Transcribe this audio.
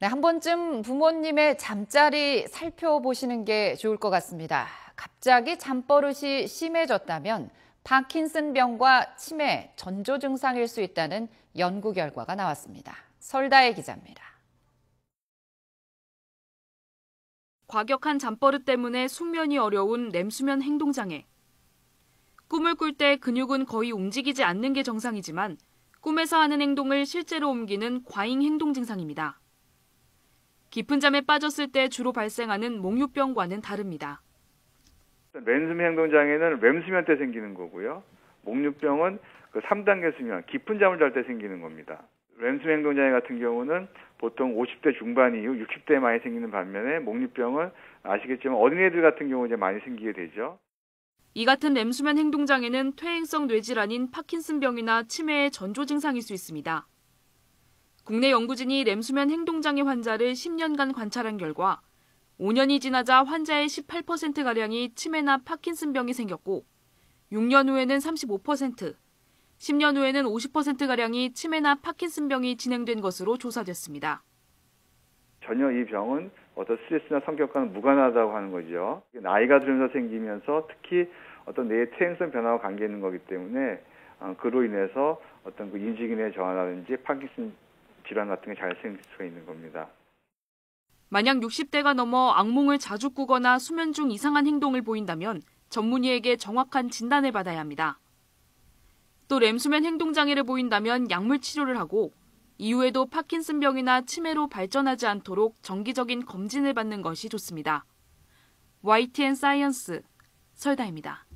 네, 한 번쯤 부모님의 잠자리 살펴보시는 게 좋을 것 같습니다. 갑자기 잠버릇이 심해졌다면 파킨슨병과 치매, 전조 증상일 수 있다는 연구 결과가 나왔습니다. 설다의 기자입니다. 과격한 잠버릇 때문에 숙면이 어려운 렘수면 행동장애. 꿈을 꿀 때 근육은 거의 움직이지 않는 게 정상이지만 꿈에서 하는 행동을 실제로 옮기는 과잉 행동 증상입니다. 깊은 잠에 빠졌을 때 주로 발생하는 목류병과는 다릅니다. 렘수면 행동장애는 렘수면 때 생기는 거고요. 목류병은 그 3단계 수면, 깊은 잠을 잘 때 생기는 겁니다. 렘수면 행동장애 같은 경우는 보통 50대 중반 이후 60대에 많이 생기는 반면에 목류병은 아시겠지만 어린애들 같은 경우 이제 많이 생기게 되죠. 이 같은 렘수면 행동장애는 퇴행성 뇌질환인 파킨슨병이나 치매의 전조 증상일 수 있습니다. 국내 연구진이 렘수면 행동장애 환자를 10년간 관찰한 결과 5년이 지나자 환자의 18%가량이 치매나 파킨슨병이 생겼고 6년 후에는 35%, 10년 후에는 50%가량이 치매나 파킨슨병이 진행된 것으로 조사됐습니다. 전혀 이 병은 어떤 스트레스나 성격과는 무관하다고 하는 거죠. 나이가 들면서 생기면서 특히 어떤 뇌의 퇴행성 변화와 관계 있는 거기 때문에 어, 그로 인해서 어떤 그 인지기능의 저하라든지 파킨슨 질환 같은 게 잘 생길 수가 있는 겁니다. 만약 60대가 넘어 악몽을 자주 꾸거나 수면 중 이상한 행동을 보인다면 전문의에게 정확한 진단을 받아야 합니다. 또 렘수면 행동장애를 보인다면 약물 치료를 하고 이후에도 파킨슨병이나 치매로 발전하지 않도록 정기적인 검진을 받는 것이 좋습니다. YTN 사이언스 설다입니다.